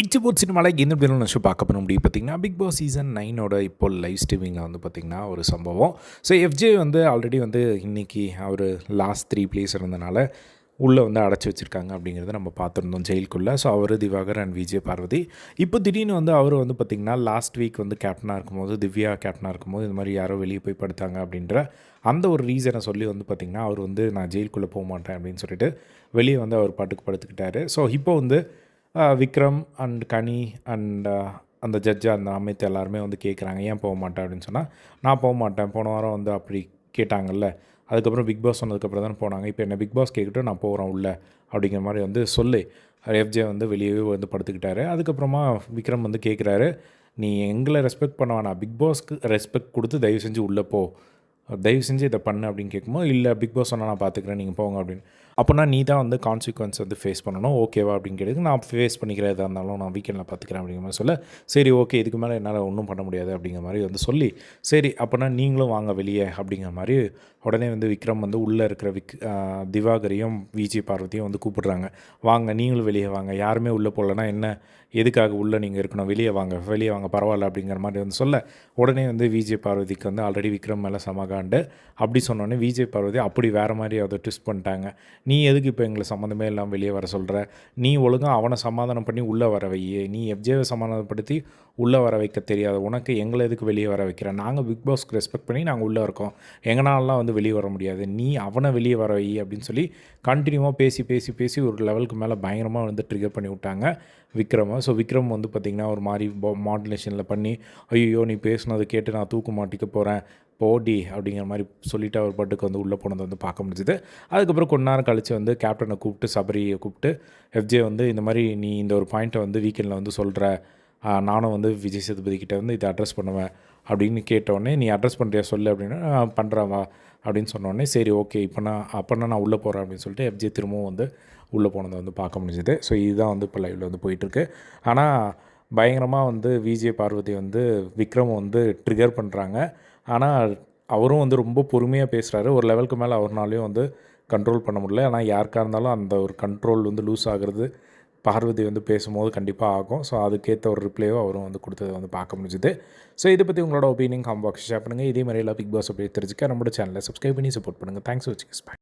இச்சபோட் சினிமாவில் எந்த பேரும் நினச்சி பார்க்க பண்ண முடியும். பார்த்தீங்கன்னா பிக் பாஸ் சீசன் நைனோட இப்போ லைவ் ஸ்ட்ரீமிங்கில் வந்து பார்த்திங்கன்னா ஒரு சம்பவம். ஸோ எஃப்ஜே வந்து ஆல்ரெடி வந்து இன்றைக்கி அவர் லாஸ்ட் த்ரீ பிளேஸ் இருந்தனால உள்ளே வந்து அடைச்சி வச்சுருக்காங்க அப்படிங்கிறத நம்ம பார்த்துருந்தோம் ஜெயிலுக்குள்ளே. ஸோ அவர் திவாகர் அண்ட் விஜய் பார்வதி. இப்போ திடீர்னு வந்து அவர் வந்து பார்த்திங்கன்னா லாஸ்ட் வீக் வந்து கேப்டனாக இருக்கும்போது திவ்யா கேப்டனாக இருக்கும்போது இது மாதிரி யாரோ வெளியே போய் படுத்தாங்க அப்படின்ற அந்த ஒரு ரீசனை சொல்லி வந்து பார்த்திங்கன்னா அவர் வந்து நான் ஜெயிலுக்குள்ளே போக மாட்டேன் அப்படின்னு சொல்லிட்டு வெளியே வந்து அவர் பாட்டுக்கு படுத்துக்கிட்டாரு. ஸோ இப்போ வந்து விக்ரம் அண்ட் கனி அண்ட் அந்த ஜட்ஜு அந்த அமைத்து எல்லாருமே வந்து கேட்குறாங்க ஏன் போக மாட்டேன்? அப்படின்னு சொன்னால் நான் போக மாட்டேன். போன வாரம் வந்து அப்படி கேட்டாங்கல்ல. அதுக்கப்புறம் பிக் பாஸ் சொன்னதுக்கப்புறம் தான் போனாங்க. இப்போ என்ன பிக் பாஸ் கேட்டுட்டு நான் போகிறேன் உள்ள. அப்படிங்கிற மாதிரி வந்து சொல்லு. எஃப்ஜே வந்து வெளியவே வந்து படுத்துக்கிட்டாரு. அதுக்கப்புறமா விக்ரம் வந்து கேட்குறாரு நீ எங்களை ரெஸ்பெக்ட் பண்ண வேணாம். பிக் பாஸ்க்கு ரெஸ்பெக்ட் கொடுத்து தயவு செஞ்சு உள்ளே போ. தயவு செஞ்சு இதை பண்ணு அப்படின்னு கேட்கும்போது இல்லை பிக் பாஸ் சொன்னால் நான் பார்த்துக்கிறேன் நீங்கள் போங்க அப்படின்னு. அப்போனா நீ தான் வந்து கான்சிக்வன்ஸ் வந்து ஃபேஸ் பண்ணணும். ஓகேவா அப்படின்னு கேட்டு நான் ஃபேஸ் பண்ணிக்கிறேன் எதாக இருந்தாலும் நான் வீக்கெண்டில் பார்த்துக்கிறேன் அப்படிங்கிற மாதிரி சொல்ல சரி ஓகே இதுக்கு மேலே என்னால் ஒன்றும் பண்ண முடியாது அப்படிங்கிற மாதிரி வந்து சொல்லி சரி அப்போனா நீங்களும் வாங்க வெளியே அப்படிங்கிற மாதிரி உடனே வந்து விக்ரம் வந்து உள்ளே இருக்கிற விக் திவாகரையும் விஜய் பார்வதியும் வந்து கூப்பிடுறாங்க. வாங்க நீங்களும் வெளியே வாங்க. யாருமே உள்ளே போகலன்னா என்ன எதுக்காக உள்ளே நீங்கள் இருக்கணும்? வெளியே வாங்க வெளியே வாங்க பரவாயில்ல அப்படிங்கிற மாதிரி வந்து சொல்ல உடனே வந்து விஜய் பார்வதிக்கு வந்து ஆல்ரெடி விக்ரம் மேலே சமகாண்டு அப்படி சொன்னோடனே விஜய் பார்வதி அப்படி வேறு மாதிரி அதை ட்விஸ்ட் பண்ணிட்டாங்க. நீ எதுக்கு இப்போ எங்களை சம்மந்தமே இல்லாமல் வெளியே வர சொல்கிற நீ ஒழுங்காக அவனை சமாதானம் பண்ணி உள்ளே வர வை நீ எஃப்ஜேவை சமாதானப்படுத்தி உள்ளே வர வைக்க தெரியாது. உனக்கு எங்களை எதுக்கு வெளியே வர வைக்கிற? நாங்கள் பிக் பாஸ்க்கு ரெஸ்பெக்ட் பண்ணி நாங்கள் உள்ளே இருக்கோம். எங்களாலலாம் வந்து வெளியே வர முடியாது. நீ அவனை வெளியே வர வை அப்படின்னு சொல்லி கண்டினியூவாக பேசி பேசி பேசி ஒரு லெவலுக்கு மேலே பயங்கரமாக வந்து ட்ரிகர் பண்ணி விட்டாங்க விக்ரமை. ஸோ விக்ரம் வந்து பார்த்திங்கன்னா ஒரு மாதிரி மாடுலேஷனில் பண்ணி ஐயோ நீ பேசுனதை கேட்டு நான் தூக்கு மாட்டிக்க போகிறேன் போடி அப்படிங்கிற மாதிரி சொல்லிவிட்டு அவர் பாட்டுக்கு வந்து உள்ளே போனதை வந்து பார்க்க முடிஞ்சுது. அதுக்கப்புறம் கொஞ்ச நேரம் கழித்து வந்து கேப்டனை கூப்பிட்டு சபரியை கூப்பிட்டு எஃப்ஜே வந்து இந்த மாதிரி நீ இந்த ஒரு பாயிண்ட்டை வந்து வீக்கெண்டில் வந்து சொல்கிற நானும் வந்து விஜய் சேதுபதி கிட்டே வந்து இதை அட்ரஸ் பண்ணுவேன் அப்படின்னு கேட்டோடனே நீ அட்ரஸ் பண்ணுறியா சொல்லு அப்படின்னா பண்ணுறேன் வா அப்படின்னு சொன்னோடனே சரி ஓகே இப்போ நான் அப்போனா நான் உள்ளே போகிறேன் அப்படின்னு சொல்லிட்டு எஃப்ஜே திரும்பவும் வந்து உள்ளே போனதை வந்து பார்க்க முடிஞ்சுது. ஸோ இதுதான் வந்து இப்போ லைவில் வந்து போயிட்டுருக்கு. ஆனால் பயங்கரமாக வந்து விஜே பார்வதி வந்து விக்ரம் வந்து ட்ரிகர் பண்ணுறாங்க ஆனால் அவரும் வந்து ரொம்ப பொறுமையாக பேசுகிறாரு ஒரு லெவலுக்கு மேலே அவர்னாலையும் வந்து கண்ட்ரோல் பண்ண முடியல. ஆனால் யாருக்காக இருந்தாலும் அந்த ஒரு கண்ட்ரோல் வந்து லூஸ் ஆகுறது பார்வதி வந்து பேசும்போது கண்டிப்பாக ஆகும். ஸோ அதுக்கேற்ற ஒரு ரிப்ளையோ அவரும் வந்து கொடுத்ததை வந்து பார்க்க முடிஞ்சுது. ஸோ இதை பற்றி உங்களோட ஒப்பீனியன் காம்பாக்ஸ் ஷேர் பண்ணுங்கள் இதே மாதிரி எல்லாம் பிக் பாஸ் அப்படி தெரிஞ்சுக்க நம்மளோட சேனலை சப்ஸ்கிரைப் பண்ணி சப்போர்ட் பண்ணுங்கள் தேங்க்ஸ் வச்சுக்கஸ்